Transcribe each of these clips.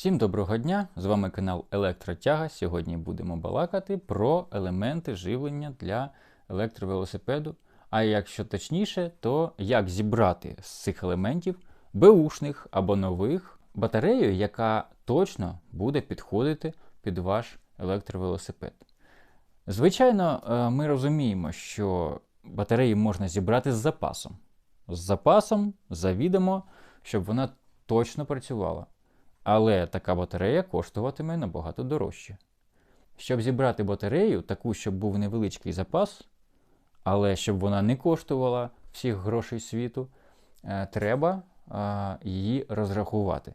Всім доброго дня! З вами канал Електротяга. Сьогодні будемо балакати про елементи живлення для електровелосипеду. А якщо точніше, то як зібрати з цих елементів беушних або нових батарею, яка точно буде підходити під ваш електровелосипед. Звичайно, е, ми розуміємо, що батареї можна зібрати з запасом. З запасом завідомо, щоб вона точно працювала. Але така батарея коштуватиме набагато дорожче. Щоб зібрати батарею, таку, щоб був невеличкий запас, але щоб вона не коштувала всіх грошей світу, е, треба е, її розрахувати.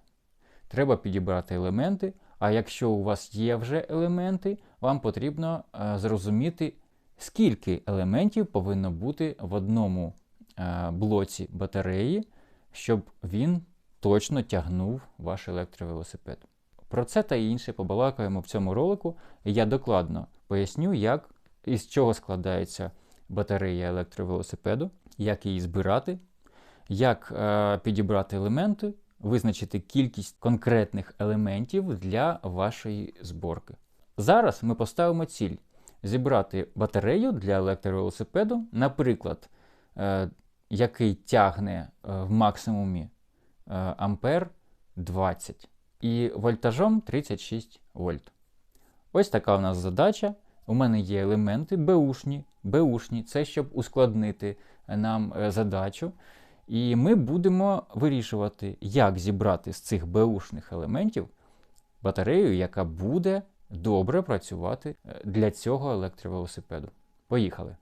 Треба підібрати елементи. А якщо у вас є вже елементи, вам потрібно е, зрозуміти, скільки елементів повинно бути в одному блоці батареї, щоб він точно тягнув ваш електровелосипед. Про це та інше побалакаємо в цьому ролику, я докладно поясню, як і з чого складається батарея електровелосипеду, як її збирати, як е, підібрати елементи, визначити кількість конкретних елементів для вашої зборки. Зараз ми поставимо ціль зібрати батарею для електровелосипеду, наприклад, е, який тягне е, в максимумі ампер 20 і вольтажом 36 вольт. Ось така у нас задача. У мене є елементи беушні. Беушні це щоб ускладнити нам е, задачу. І ми будемо вирішувати, як зібрати з цих беушних елементів батарею, яка буде добре працювати е, для цього електровелосипеду. Поїхали!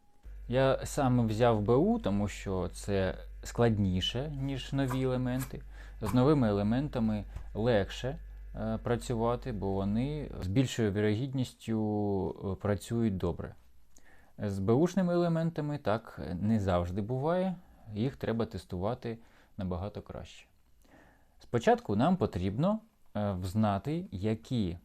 Я саме взяв БУ, тому що це складніше, ніж нові елементи. З новими елементами легше е, працювати, бо вони з більшою вірогідністю е, працюють добре. З беушними елементами так не завжди буває, їх треба тестувати набагато краще. Спочатку нам потрібно е, взнати, які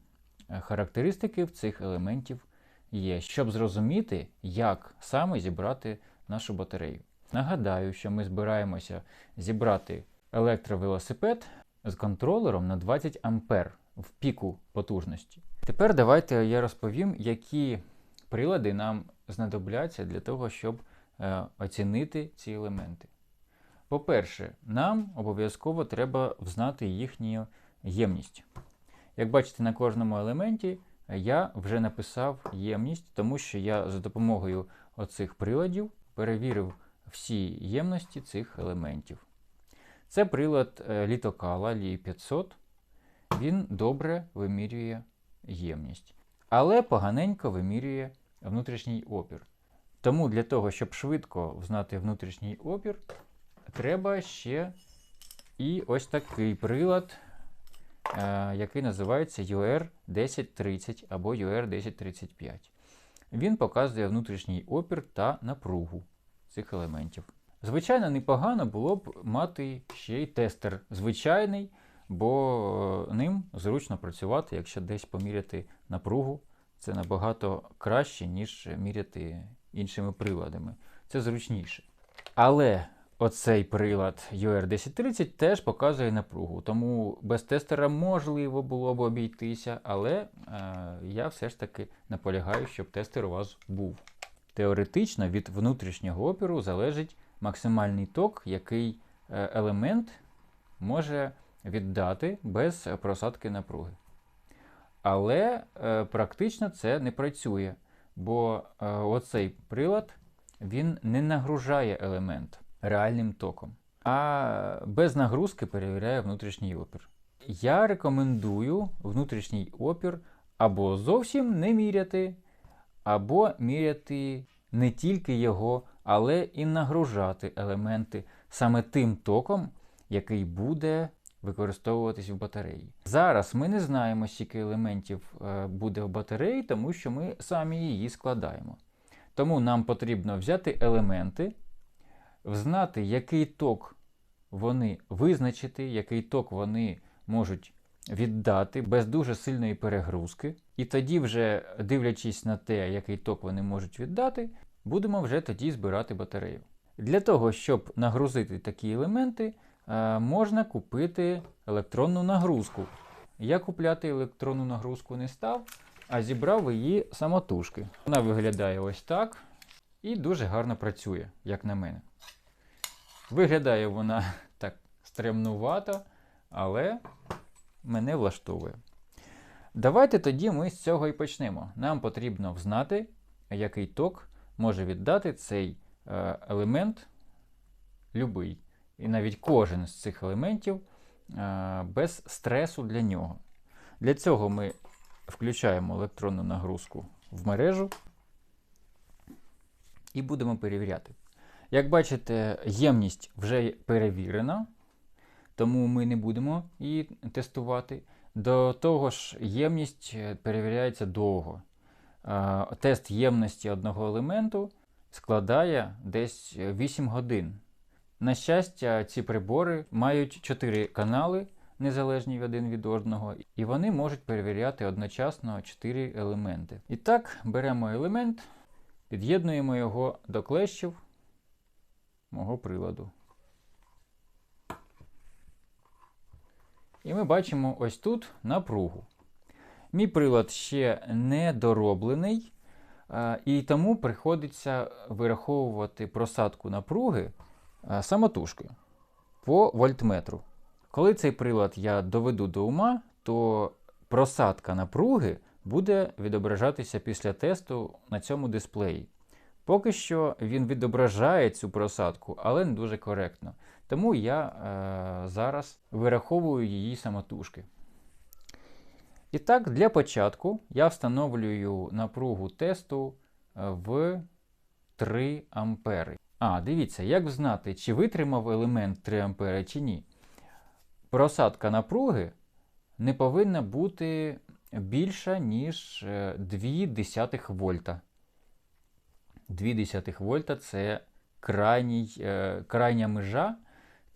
характеристики в цих елементів є, щоб зрозуміти, як саме зібрати нашу батарею. Нагадаю, що ми збираємося зібрати електровелосипед з контролером на 20 А в піку потужності. Тепер давайте я розповім, які прилади нам знадобляться для того, щоб е, оцінити ці елементи. По-перше, нам обов'язково треба взнати їхню ємність. Як бачите, на кожному елементі я вже написав ємність, тому що я за допомогою оцих приладів перевірив всі ємності цих елементів. Це прилад е, літокала Лі 500. Він добре вимірює ємність, але поганенько вимірює внутрішній опір. Тому для того, щоб швидко взнати внутрішній опір, треба ще і ось такий прилад, е, який називається UR1030 або UR1035. Він показує внутрішній опір та напругу цих елементів. Звичайно, непогано було б мати ще й тестер звичайний, бо е, ним зручно працювати, якщо десь поміряти напругу. Це набагато краще, ніж міряти іншими приладами. Це зручніше. Але оцей прилад UR1030 теж показує напругу, тому без тестера можливо було б обійтися, але е, я все ж таки наполягаю, щоб тестер у вас був. Теоретично від внутрішнього опіру залежить максимальний ток, який е, елемент може віддати без просадки напруги. Але е, практично це не працює, бо е, оцей прилад він не нагружає елемент реальним током, а без нагрузки перевіряє внутрішній опір. Я рекомендую внутрішній опір або зовсім не міряти, або міряти не тільки його але і нагружати елементи саме тим током, який буде використовуватись в батареї. Зараз ми не знаємо, скільки елементів е, буде в батареї, тому що ми самі її складаємо. Тому нам потрібно взяти елементи, взнати, який ток вони визначити, який ток вони можуть віддати без дуже сильної перегрузки. І тоді, вже дивлячись на те, який ток вони можуть віддати, будемо вже тоді збирати батарею. Для того, щоб нагрузити такі елементи, е, можна купити електронну нагрузку. я купляти електронну нагрузку не став, а зібрав її самотужки. Вона виглядає ось так і дуже гарно працює, як на мене. Виглядає вона так стремнувато, але мене влаштовує. Давайте тоді ми з цього і почнемо. Нам потрібно взнати, який ток може віддати цей е, елемент, любий. І навіть кожен з цих елементів е, без стресу для нього. Для цього ми включаємо електронну нагрузку в мережу і будемо перевіряти. Як бачите, ємність вже перевірена, тому ми не будемо її тестувати. До того ж, ємність перевіряється довго. Е, Тест ємності одного елементу складає десь 8 годин. На щастя, ці прибори мають 4 канали, незалежні один від одного, і вони можуть перевіряти одночасно 4 елементи. І так, беремо елемент, під'єднуємо його до клещів мого приладу. І ми бачимо ось тут напругу. Мій прилад ще не дороблений, і тому приходиться вираховувати просадку напруги самотужки по вольтметру. Коли цей прилад я доведу до ума, то просадка напруги буде відображатися після тесту на цьому дисплеї. Поки що він відображає цю просадку, але не дуже коректно. Тому я е, зараз вираховую її самотужки. І так, для початку я встановлюю напругу тесту в 3 ампери. А, дивіться, як знати, чи витримав елемент 3 ампери чи ні. Просадка напруги не повинна бути більша, ніж 0,2 вольта. 0,2 вольта це крайній, е, крайня межа.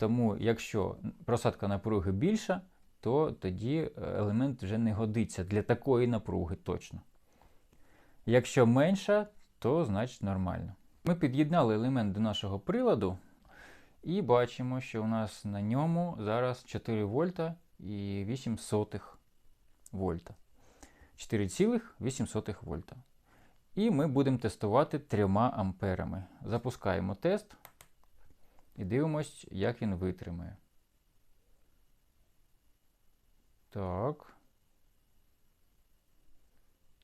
Тому, якщо просадка напруги більша, то тоді елемент вже не годиться для такої напруги точно. Якщо менша, то значить нормально. Ми під'єднали елемент до нашого приладу і бачимо, що у нас на ньому зараз 4 вольта і 8 сотих вольта. 4,8 вольта. І ми будемо тестувати 3 амперами. Запускаємо тест і дивимось, як він витримає. Так.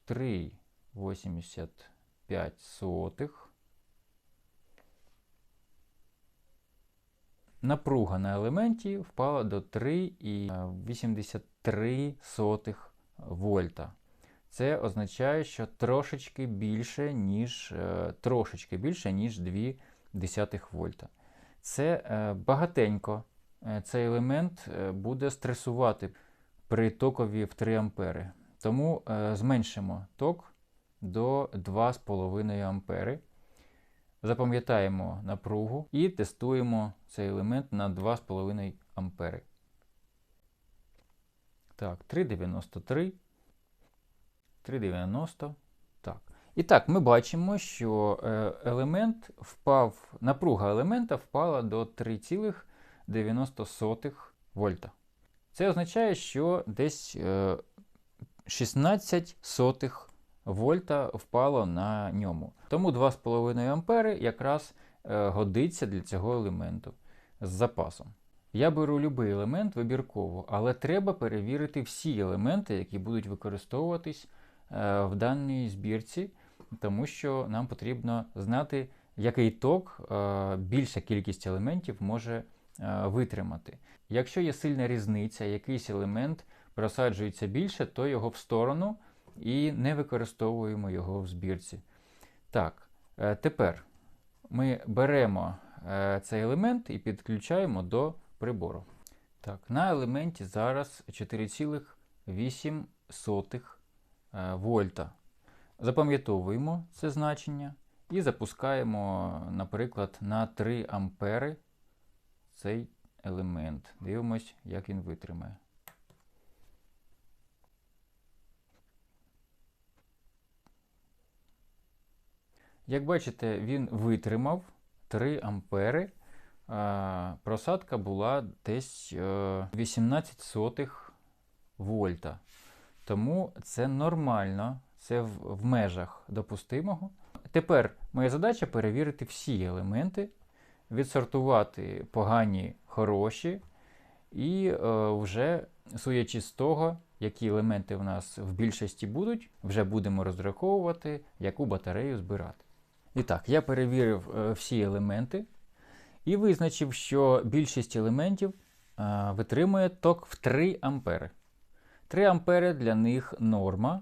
3,85 сотих. Напруга на елементі впала до 3,83 вольта. Це означає, що трошечки більше, ніж е, трошечки більше, ніж 0,2 вольта. Це е, багатенько. Е, цей елемент буде стресувати при токові в 3 ампери. Тому зменшимо ток до 2,5 ампери. Запам'ятаємо напругу і тестуємо цей елемент на 2,5 ампери. Так, 3,93. 3,90. І так, ми бачимо, що е, елемент впав, напруга елемента впала до 3,90 вольта. Це означає, що десь 16 е, сотих вольта впало на ньому. Тому 2,5 ампери якраз е, годиться для цього елементу з запасом. Я беру будь-який елемент вибірково, але треба перевірити всі елементи, які будуть використовуватись в даній збірці, тому що нам потрібно знати, який ток е, більша кількість елементів може витримати. Якщо є сильна різниця, якийсь елемент просаджується більше, то його в сторону і не використовуємо його в збірці. Так, е, тепер ми беремо е, цей елемент і підключаємо до прибору. Так, На елементі зараз 4,8 е, вольта. Запам'ятовуємо це значення і запускаємо, наприклад, на 3 ампери цей елемент. Дивимось, як він витримає. Як бачите, він витримав 3 ампери. Просадка була десь 18 е, сотих вольта. Тому це нормально, це в, межах допустимого. Тепер моя задача перевірити всі елементи, відсортувати погані, хороші, і е, вже судячи з того, які елементи в нас в більшості будуть, вже будемо розраховувати, яку батарею збирати. І так, я перевірив е, всі елементи і визначив, що більшість елементів е, витримує ток в 3 ампери. 3 ампери для них норма,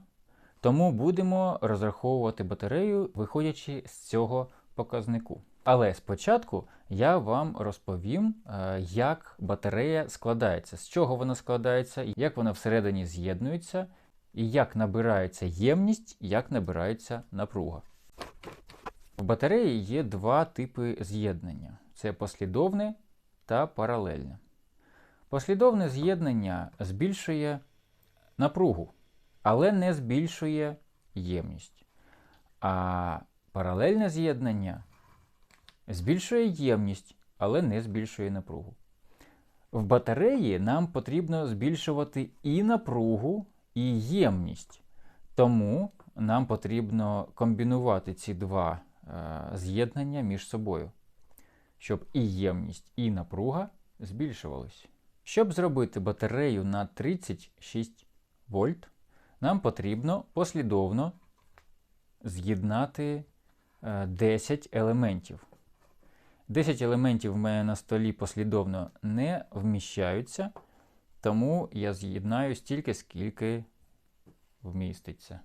тому будемо розраховувати батарею, виходячи з цього показнику. Але спочатку я вам розповім, е, як батарея складається, з чого вона складається, як вона всередині з'єднується, і як набирається ємність, як набирається напруга. В батареї є два типи з'єднання: це послідовне та паралельне. Послідовне з'єднання збільшує напругу, але не збільшує ємність. А паралельне з'єднання збільшує ємність, але не збільшує напругу. В батареї нам потрібно збільшувати і напругу, і ємність. Тому нам потрібно комбінувати ці два е, з'єднання між собою, щоб і ємність, і напруга збільшувались. Щоб зробити батарею на 36 вольт, нам потрібно послідовно з'єднати е, 10 елементів. 10 елементів в мене на столі послідовно не вміщаються, тому я з'єднаю стільки, скільки вміститься.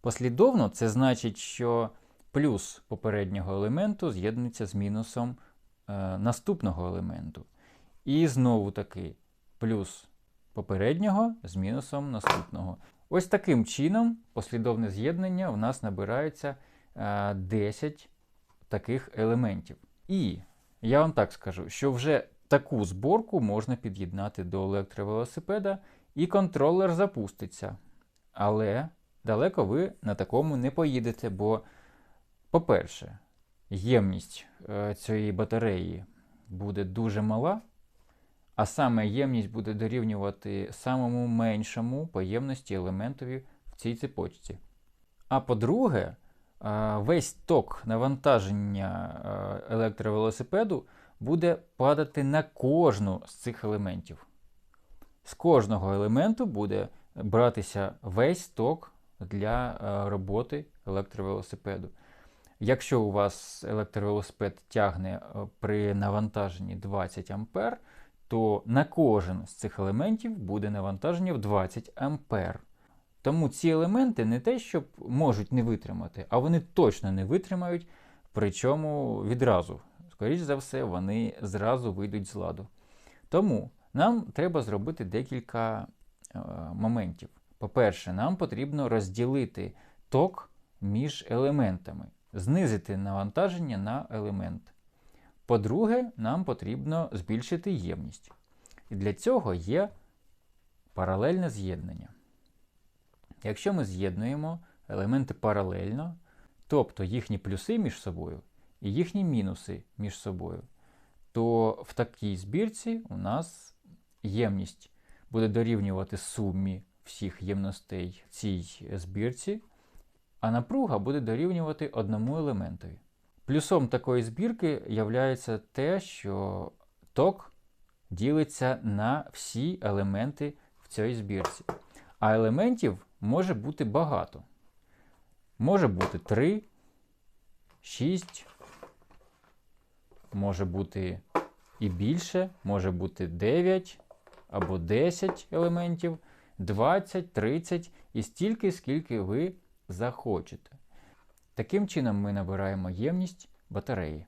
Послідовно це значить, що плюс попереднього елементу з'єднується з мінусом е, наступного елементу. І знову таки плюс попереднього з мінусом наступного. Ось таким чином послідовне з'єднання у нас набирається е, 10 таких елементів. І я вам так скажу, що вже таку зборку можна під'єднати до електровелосипеда, і контролер запуститься. Але далеко ви на такому не поїдете, бо, по-перше, ємність е, цієї батареї буде дуже мала, а саме ємність буде дорівнювати самому меншому поємності елементові в цій цепочці. А по-друге, е, весь ток навантаження е, електровелосипеду буде падати на кожну з цих елементів. З кожного елементу буде братися весь ток для е, роботи електровелосипеду. Якщо у вас електровелосипед тягне при навантаженні 20 А, то на кожен з цих елементів буде навантаження в 20 А. Тому ці елементи не те, що можуть не витримати, а вони точно не витримають, причому відразу. Скоріше за все, вони зразу вийдуть з ладу. Тому нам треба зробити декілька е, моментів. По-перше, нам потрібно розділити ток між елементами, знизити навантаження на елемент. По-друге, нам потрібно збільшити ємність. І для цього є паралельне з'єднання. Якщо ми з'єднуємо елементи паралельно, тобто їхні плюси між собою і їхні мінуси між собою, то в такій збірці у нас ємність буде дорівнювати сумі всіх ємностей в цій збірці, а напруга буде дорівнювати одному елементові. Плюсом такої збірки є те, що ток ділиться на всі елементи в цій збірці. А елементів може бути багато. Може бути 3, 6, може бути і більше, може бути 9 або 10 елементів, 20, 30 і стільки, скільки ви захочете. Таким чином ми набираємо ємність батареї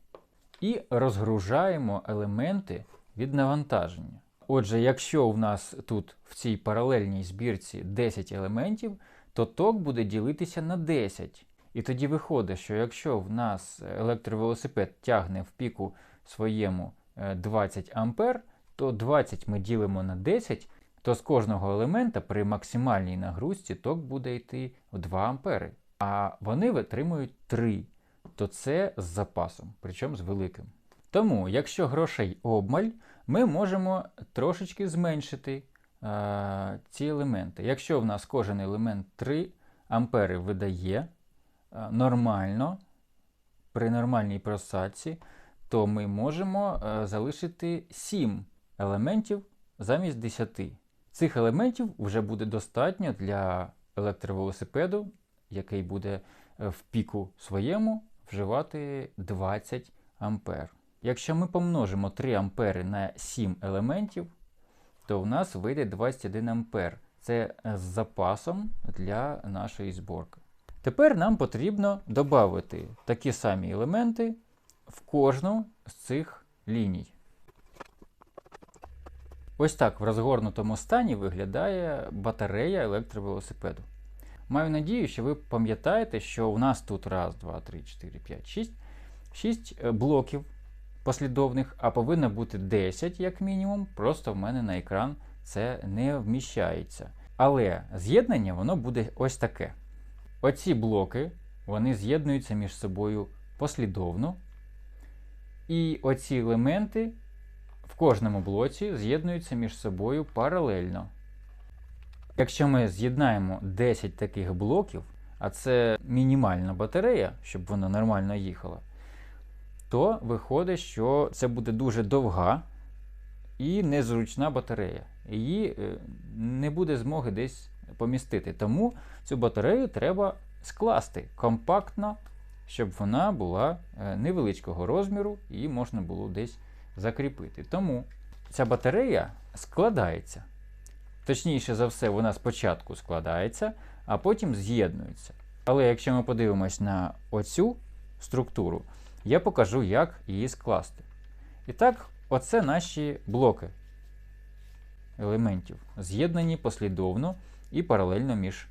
і розгружаємо елементи від навантаження. Отже, якщо у нас тут в цій паралельній збірці 10 елементів, то ток буде ділитися на 10. І тоді виходить, що якщо в нас електровелосипед тягне в піку своєму 20 А, то 20 ми ділимо на 10, то з кожного елемента при максимальній нагрузці ток буде йти в 2 А. А вони витримують 3, то це з запасом, причому з великим. Тому, якщо грошей обмаль, ми можемо трошечки зменшити е, ці елементи. Якщо в нас кожен елемент 3 ампери видає е, нормально, при нормальній просадці, то ми можемо е, залишити 7 елементів замість 10. Цих елементів вже буде достатньо для електровелосипеду, який буде е, в піку своєму вживати 20 ампер. Якщо ми помножимо 3 ампери на 7 елементів, то в нас вийде 21 ампер. Це е, з запасом для нашої зборки. Тепер нам потрібно додати такі самі елементи в кожну з цих ліній. Ось так в розгорнутому стані виглядає батарея електровелосипеду. Маю надію, що ви пам'ятаєте, що у нас тут раз, два, три, 4, 5, 6, 6 блоків послідовних, а повинно бути 10 як мінімум. Просто в мене на екран це не вміщається. Але з'єднання воно буде ось таке. Оці блоки вони з'єднуються між собою послідовно. І оці елементи в кожному блоці з'єднуються між собою паралельно. Якщо ми з'єднаємо 10 таких блоків, а це мінімальна батарея, щоб вона нормально їхала, то виходить, що це буде дуже довга і незручна батарея. Її е, не буде змоги десь помістити. Тому цю батарею треба скласти компактно, щоб вона була е, невеличкого розміру і можна було десь закріпити. Тому ця батарея складається. Точніше за все, вона спочатку складається, а потім з'єднується. Але якщо ми подивимось на оцю структуру, я покажу, як її скласти. І так, оце наші блоки елементів, з'єднані послідовно і паралельно між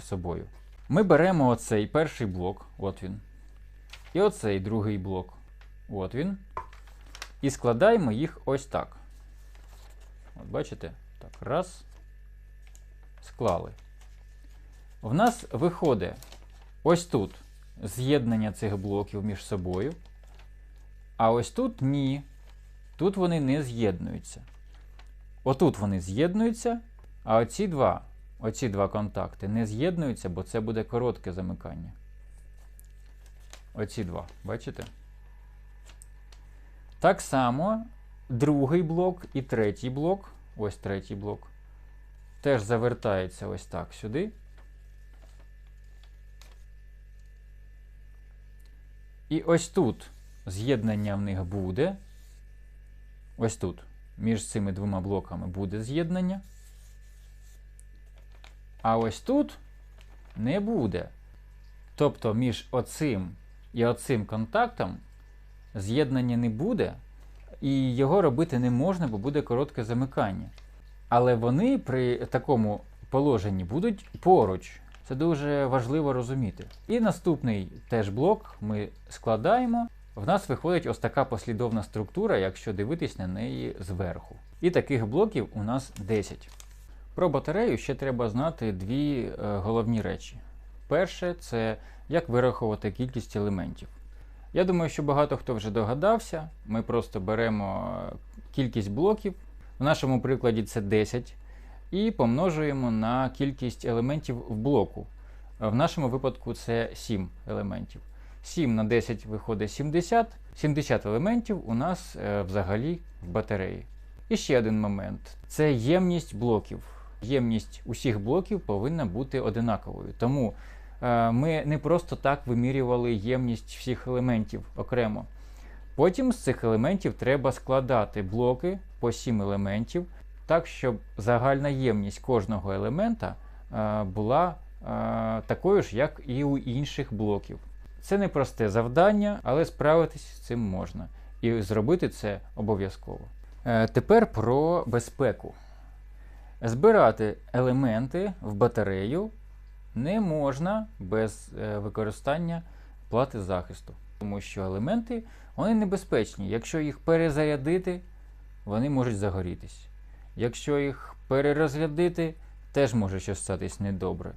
собою. Ми беремо оцей перший блок, от він. І оцей другий блок. От він. І складаємо їх ось так. От бачите? Так, раз. Склали. В нас виходить ось тут з'єднання цих блоків між собою. А ось тут ні. Тут вони не з'єднуються. Отут вони з'єднуються, а оці два оці два контакти не з'єднуються, бо це буде коротке замикання. Оці два, бачите? Так само другий блок і третій блок, ось третій блок, теж завертається ось так сюди. І ось тут з'єднання в них буде. Ось тут. Між цими двома блоками буде з'єднання. А ось тут не буде. Тобто між оцим і оцим контактом з'єднання не буде, і його робити не можна, бо буде коротке замикання. Але вони при такому положенні будуть поруч. Це дуже важливо розуміти. І наступний теж блок ми складаємо. В нас виходить ось така послідовна структура, якщо дивитись на неї зверху. І таких блоків у нас 10. Про батарею ще треба знати дві е, головні речі. Перше, це як вирахувати кількість елементів. Я думаю, що багато хто вже догадався. Ми просто беремо е, кількість блоків, в нашому прикладі це 10, і помножуємо на кількість елементів в блоку. В нашому випадку це 7 елементів. 7 на 10 виходить 70. 70 елементів у нас е, взагалі в батареї. І ще один момент це ємність блоків ємність усіх блоків повинна бути одинаковою. Тому е, ми не просто так вимірювали ємність всіх елементів окремо. Потім з цих елементів треба складати блоки по 7 елементів, так, щоб загальна ємність кожного елемента е, була е, такою ж, як і у інших блоків. Це не просте завдання, але справитись з цим можна. І зробити це обов'язково. Е, тепер про безпеку. Збирати елементи в батарею не можна без використання плати захисту, тому що елементи вони небезпечні. Якщо їх перезарядити, вони можуть загорітись. Якщо їх перерозрядити, теж може щось статись недобре.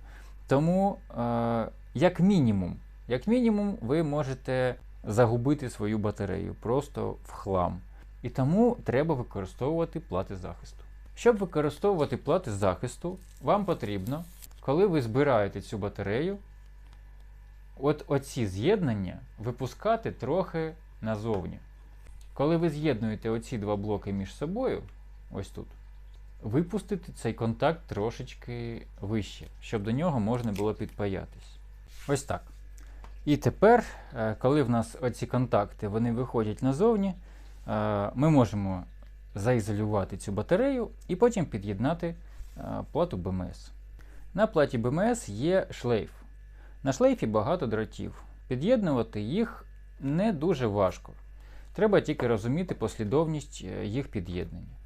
Тому, е, як мінімум, як мінімум, ви можете загубити свою батарею просто в хлам. І тому треба використовувати плати захисту. Щоб використовувати плати захисту, вам потрібно, коли ви збираєте цю батарею, от оці з'єднання випускати трохи назовні. Коли ви з'єднуєте оці два блоки між собою, ось тут, випустити цей контакт трошечки вище, щоб до нього можна було підпаятись. Ось так. І тепер, е, коли в нас оці контакти вони виходять назовні, е, ми можемо заізолювати цю батарею і потім під'єднати е, плату БМС. На платі БМС є шлейф. На шлейфі багато дротів. Під'єднувати їх не дуже важко. Треба тільки розуміти послідовність е, їх під'єднання.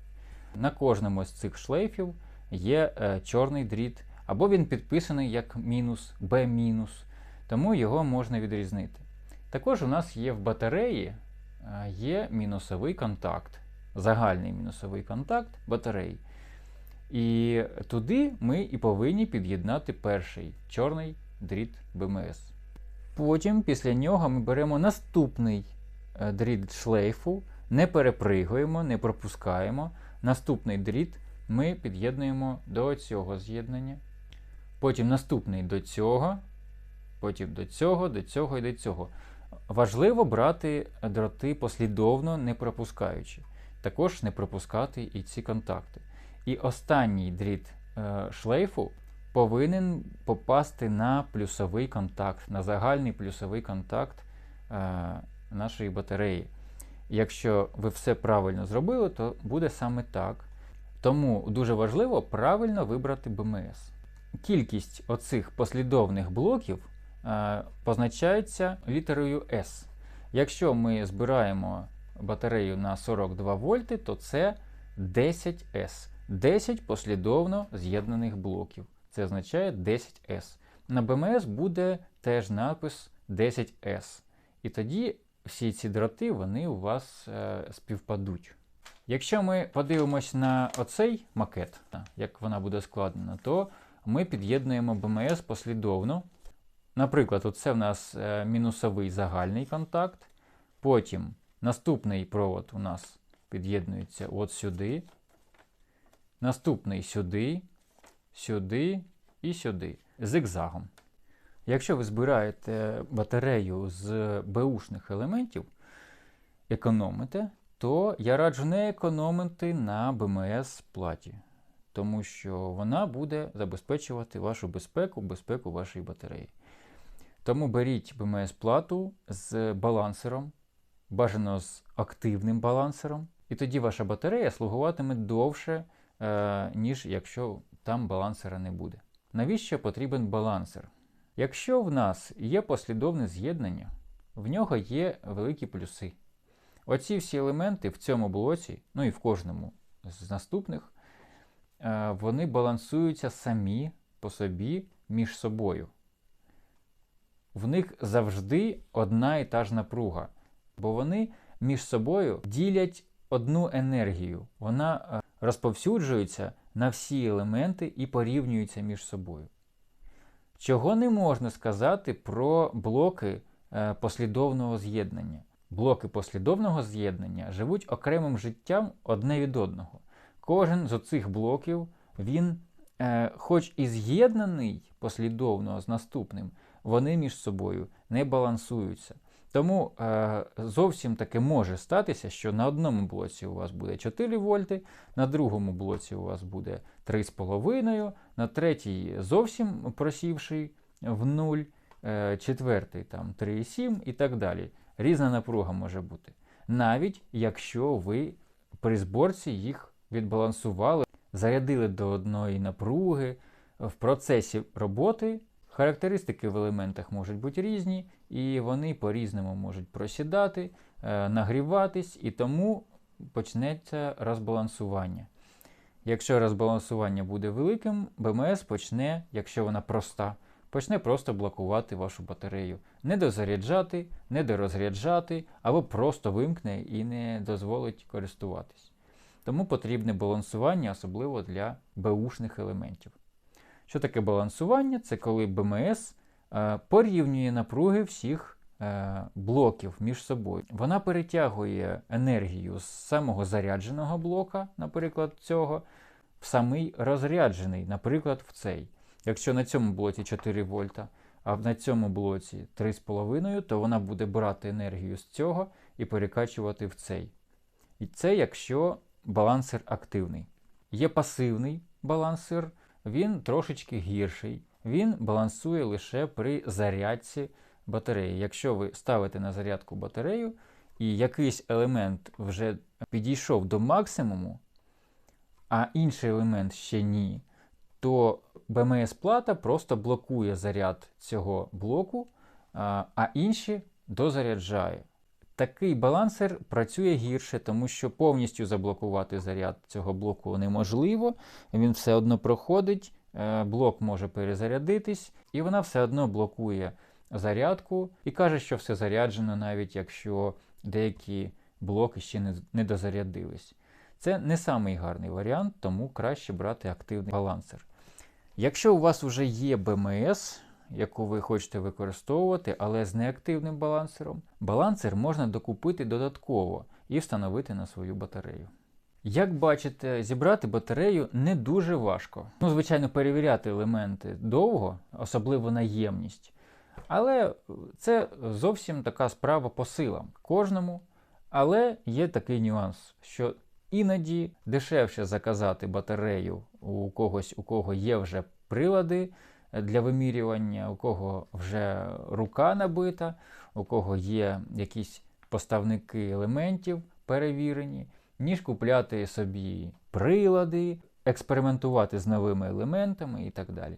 На кожному з цих шлейфів є е, чорний дріт, або він підписаний як мінус, Б мінус, тому його можна відрізнити. Також у нас є в батареї е, є мінусовий контакт, загальний мінусовий контакт батареї. І туди ми і повинні під'єднати перший чорний дріт БМС. Потім після нього ми беремо наступний е, дріт шлейфу, не перепригуємо, не пропускаємо. Наступний дріт ми під'єднуємо до цього з'єднання. Потім наступний до цього, потім до цього, до цього і до цього. Важливо брати дроти послідовно, не пропускаючи. Також не пропускати і ці контакти. І останній дріт е, шлейфу повинен попасти на плюсовий контакт, на загальний плюсовий контакт е, нашої батареї. Якщо ви все правильно зробили, то буде саме так. Тому дуже важливо правильно вибрати БМС. Кількість оцих послідовних блоків е, позначається літерою S. Якщо ми збираємо батарею на 42 вольти, то це 10S. 10 послідовно з'єднаних блоків. Це означає 10S. На БМС буде теж напис 10S. І тоді всі ці дроти вони у вас е, співпадуть. Якщо ми подивимось на оцей макет, як вона буде складена, то ми під'єднуємо БМС послідовно. Наприклад, оце в нас е, мінусовий загальний контакт. Потім наступний провод у нас під'єднується от сюди. Наступний сюди, сюди і сюди. Зигзагом. Якщо ви збираєте батарею з беушних елементів, економите, то я раджу не економити на БМС платі, тому що вона буде забезпечувати вашу безпеку, безпеку вашої батареї. Тому беріть БМС плату з балансером, бажано з активним балансером, і тоді ваша батарея слугуватиме довше, е, ніж якщо там балансера не буде. Навіщо потрібен балансер? Якщо в нас є послідовне з'єднання, в нього є великі плюси. Оці всі елементи в цьому блоці, ну і в кожному з наступних, е, вони балансуються самі по собі між собою. В них завжди одна і та ж напруга, бо вони між собою ділять одну енергію. Вона е, розповсюджується на всі елементи і порівнюються між собою. Чого не можна сказати про блоки е, послідовного з'єднання? Блоки послідовного з'єднання живуть окремим життям одне від одного. Кожен з оцих блоків, він, е, хоч і з'єднаний послідовно з наступним, вони між собою не балансуються. Тому е, зовсім таки може статися, що на одному блоці у вас буде 4 вольти, на другому блоці у вас буде 3,5, на третій зовсім просівший в 0, е, четвертий там 3,7 і так далі. Різна напруга може бути. Навіть якщо ви при зборці їх відбалансували, зарядили до одної напруги, в процесі роботи характеристики в елементах можуть бути різні, і вони по-різному можуть просідати, е, нагріватись, і тому почнеться розбалансування. Якщо розбалансування буде великим, БМС почне, якщо вона проста, почне просто блокувати вашу батарею. Не дозаряджати, не дорозряджати, або просто вимкне і не дозволить користуватись. Тому потрібне балансування, особливо для беушних елементів. Що таке балансування? Це коли БМС е, порівнює напруги всіх е, блоків між собою. Вона перетягує енергію з самого зарядженого блока, наприклад, цього, в самий розряджений, наприклад, в цей. Якщо на цьому блоці 4 вольта, а на цьому блоці 3,5, то вона буде брати енергію з цього і перекачувати в цей. І це якщо балансир активний. Є пасивний балансир, він трошечки гірший. Він балансує лише при зарядці батареї. Якщо ви ставите на зарядку батарею, і якийсь елемент вже підійшов до максимуму, а інший елемент ще ні, то БМС-плата просто блокує заряд цього блоку, а інші дозаряджає. Такий балансер працює гірше, тому що повністю заблокувати заряд цього блоку неможливо. Він все одно проходить, е, блок може перезарядитись, і вона все одно блокує зарядку і каже, що все заряджено, навіть якщо деякі блоки ще не, не дозарядились. Це не самий гарний варіант, тому краще брати активний балансер. Якщо у вас вже є БМС, яку ви хочете використовувати, але з неактивним балансером, балансер можна докупити додатково і встановити на свою батарею. Як бачите, зібрати батарею не дуже важко. Ну, звичайно, перевіряти елементи довго, особливо наємність. Але це зовсім така справа по силам кожному. Але є такий нюанс, що іноді дешевше заказати батарею у когось, у кого є вже прилади для вимірювання, у кого вже рука набита, у кого є якісь поставники елементів перевірені, ніж купляти собі прилади, експериментувати з новими елементами і так далі.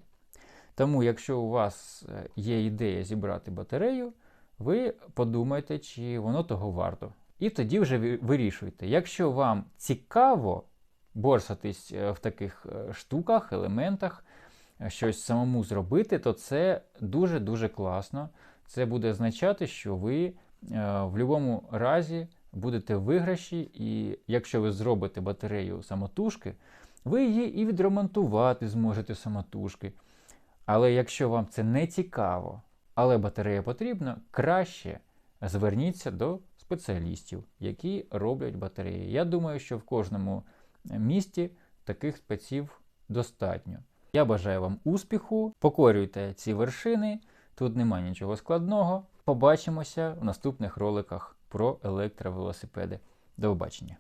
Тому, якщо у вас е, є ідея зібрати батарею, ви подумайте, чи воно того варто. І тоді вже вирішуйте. Якщо вам цікаво борсатись е, в таких е, штуках, елементах, щось самому зробити, то це дуже-дуже класно. Це буде означати, що ви в будь-якому разі будете виграші, і якщо ви зробите батарею самотужки, ви її і відремонтувати зможете самотужки. Але якщо вам це не цікаво, але батарея потрібна, краще зверніться до спеціалістів, які роблять батареї. Я думаю, що в кожному місті таких спеців достатньо. Я бажаю вам успіху, покорюйте ці вершини, тут немає нічого складного. Побачимося в наступних роликах про електровелосипеди. До побачення!